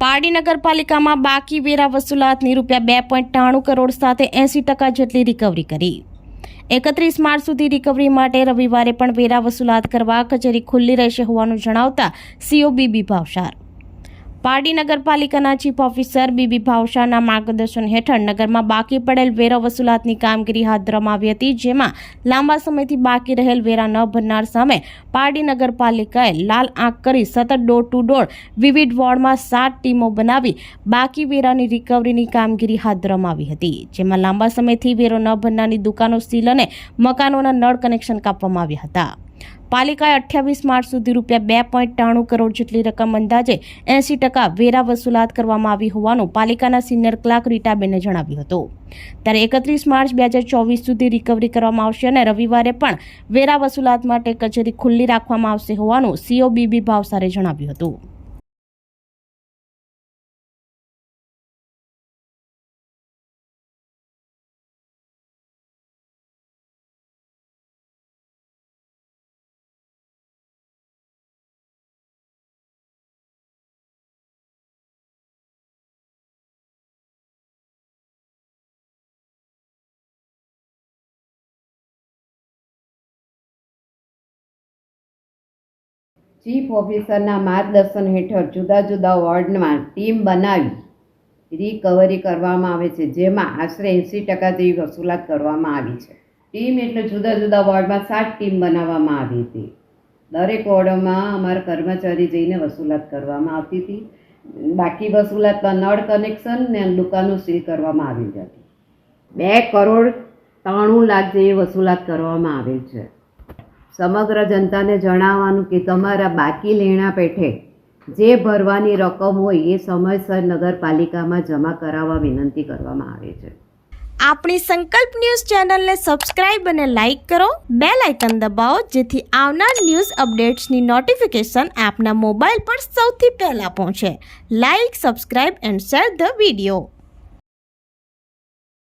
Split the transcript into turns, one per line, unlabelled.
પારડી નગરપાલિકામાં બાકી વેરા વસૂલાતની રૂપિયા બે પોઈન્ટ ત્રાણું કરોડ સાથે એંસી ટકા જેટલી રિકવરી કરી. એકત્રીસ માર્ચ સુધી રિકવરી માટે રવિવારે પણ વેરા વસૂલાત કરવા કચેરી ખુલ્લી રહેશે હોવાનું જણાવતા સીઓ બીબી ભાવસાર. પારડી નગરપાલિકાના ચીફ ઓફિસર બીબી ભાવશાના માર્ગદર્શન હેઠળ નગરમાં બાકી પડેલ વેરા વસૂલાતની કામગીરી હાથ ધરવામાં આવી હતી, જેમાં લાંબા સમયથી બાકી રહેલ વેરા ન ભરનાર સામે પારડી નગરપાલિકાએ લાલ આંખ કરી સતત ડોર ટુ ડોર વિવિધ વોર્ડમાં સાત ટીમો બનાવી બાકી વેરાની રિકવરીની કામગીરી હાથ ધરવામાં આવી હતી, જેમાં લાંબા સમયથી વેરો ન ભરનારની દુકાનો, સીલ અને મકાનોના નળ કનેક્શન કાપવામાં આવ્યા હતા. પાલિકાએ અઠ્યાવીસ માર્ચ સુધી રૂપિયા બે પોઈન્ટ ત્રાણું કરોડ જેટલી રકમ અંદાજે એંસી ટકા વેરા વસૂલાત કરવામાં આવી હોવાનું પાલિકાના સિનિયર ક્લાર્ક રીટાબેને જણાવ્યું હતું. ત્યારે એકત્રીસ માર્ચ બે હજાર ચોવીસ સુધી રિકવરી કરવામાં આવશે અને રવિવારે પણ વેરા વસૂલાત માટે કચેરી ખુલ્લી રાખવામાં આવશે હોવાનું સીઓ બીબી ભાવસારે જણાવ્યું હતું.
ચીફ ઓફિસરના માર્ગદર્શન હેઠળ જુદા જુદા વોર્ડમાં ટીમ બનાવી રિકવરી કરવામાં આવે છે, જેમાં આશરે એંસી ટકા જેવી વસૂલાત કરવામાં આવી છે. ટીમ એટલે જુદા જુદા વોર્ડમાં સાત ટીમ બનાવવામાં આવી હતી. દરેક વોર્ડમાં અમારા કર્મચારી જઈને વસૂલાત કરવામાં આવતી હતી. બાકી વસૂલાતમાં નળ કનેક્શન ને દુકાનો સીલ કરવામાં આવી હતી. બે કરોડ ત્રાણું લાખ જેવી વસૂલાત કરવામાં આવેલ છે. સમગ્ર જનતાને જણાવવાનું કે તમારા બાકી લેણા પેઠે જે ભરવાની રકમ હોય એ સમયસર નગરપાલિકામાં જમા કરાવવા વિનંતી કરવામાં આવે છે.
આપણી સંકલ્પ ન્યૂઝ ચેનલને સબસ્ક્રાઇબ અને લાઇક કરો. બે લાઇકન દબાવો જેથી આવનાર ન્યૂઝ અપડેટ્સની નોટિફિકેશન આપના મોબાઈલ પર સૌથી પહેલાં પહોંચે. Like, subscribe and share the video.